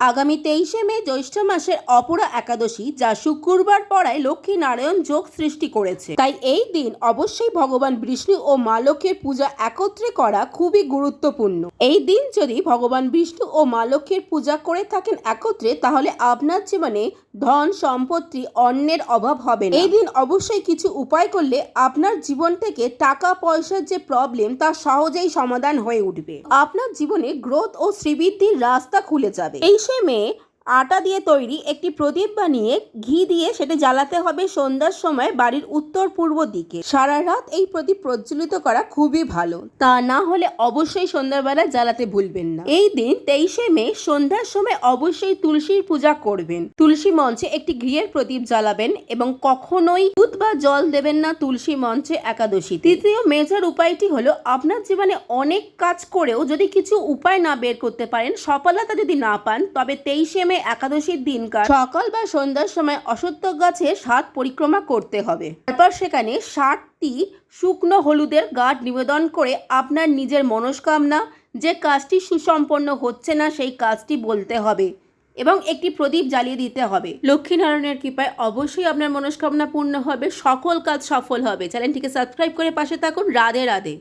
আগামী তেইশে মে জ্যৈষ্ঠ মাসের অপরা একাদশী, যা শুক্রবার পড়ায় লক্ষ্মী নারায়ণ যোগ সৃষ্টি করেছে। তাই এই দিন অবশ্যই ভগবান বিষ্ণু ও মা লক্ষ্মীর পূজা একত্রে করা খুবই গুরুত্বপূর্ণ। এই দিন যদি ভগবান বিষ্ণু ও মা লক্ষ্মীর পূজা করে থাকেন একত্রে, তাহলে আপনার জীবনে ধন, সম্পত্তি অন্যের অভাব হবে এই দিন অবশ্যই কিছু উপায় করলে আপনার জীবন থেকে টাকা, পয়সার যে প্রবলেম তা সহজেই সমাধান হয়ে উঠবে। আপনার জীবনে গ্রোথ ও শ্রীবৃদ্ধির রাস্তা খুলে যাবে। এই नशे में আটা দিয়ে তৈরি একটি প্রদীপ বানিয়ে ঘি দিয়ে সেটা জ্বালাতে হবে সন্ধ্যার সময় বাড়ির উত্তর পূর্ব দিকে। সারা রাত এই প্রদীপ প্রজ্বলিত করা খুবই ভালো। তা না হলে অবশ্যই সন্ধ্যাবেলা জ্বালাতে ভুলবেন না। এই দিন তেইশে মে সন্ধ্যার সময় অবশ্যই তুলসীর পূজা করবেন। তুলসী মঞ্চে একটি ঘিয়ের প্রদীপ জ্বালাবেন এবং কখনোই দুধ বা জল দেবেন না তুলসী মঞ্চে একাদশী তৃতীয় মেজর উপায়টি হলো আপনার জীবনে অনেক কাজ করেও যদি কিছু উপায় না বের করতে পারেন, সফলতা যদি না পান, তবে তেইশে মে একাদশীর দিনকার সকাল বা সন্ধ্যার সময় অসত্য গাছে সাত পরিক্রমা করতে হবে। তারপর সেখানে ষাটটি শুকনো হলুদের গাঁট নিবেদন করে আপনার নিজের মনস্কামনা, যে কাজটি সুসম্পন্ন হচ্ছে না সেই কাজটি বলতে হবে এবং একটি প্রদীপ জ্বালিয়ে দিতে হবে। লক্ষ্মীনারায়ণের কৃপায় অবশ্যই আপনার মনস্কামনা পূর্ণ হবে, সকল কাজ সফল হবে। চ্যানেলটিকে সাবস্ক্রাইব করে পাশে থাকুন। রাধে রাধে।